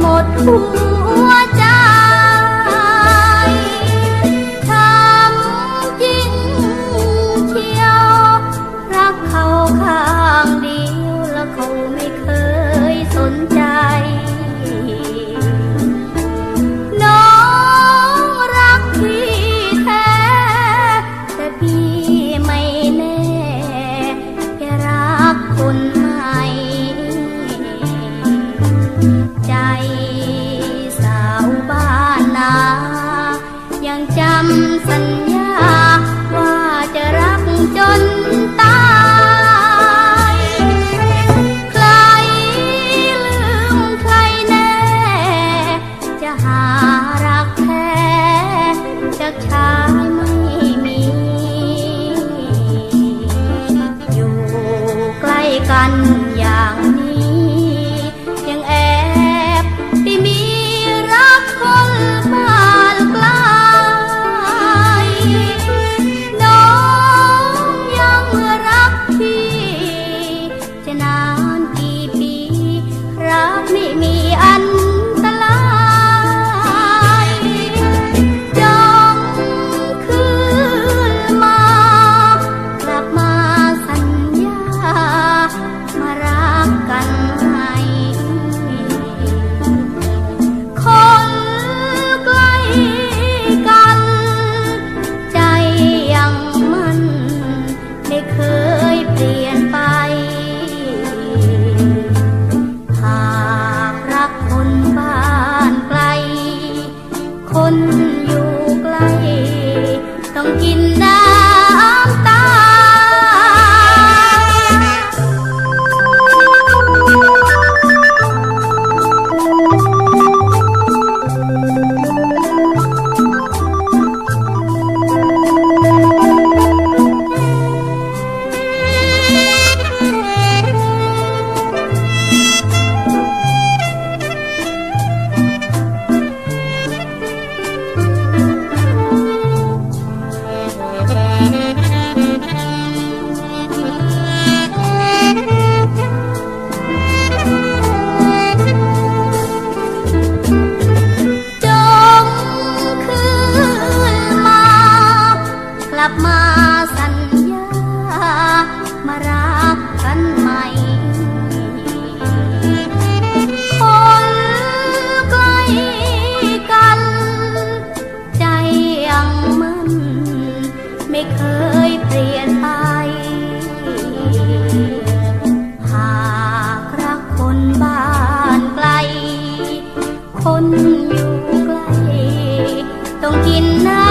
หมดหัวใจทำจริงเชียวรักเขาข้างเดียวแล้วเขาไม่เคยสนใจ น้องรักพี่แท้ แต่พี่ไม่แน่แค่รักคนใหม่ใจ สาวบ้านา ยังจำสัญญา ว่าจะรักจนตาย ใครลืมใครแน่ จะหารักแท้จากชายไมมี อยู่ใกล้กัน in Krishna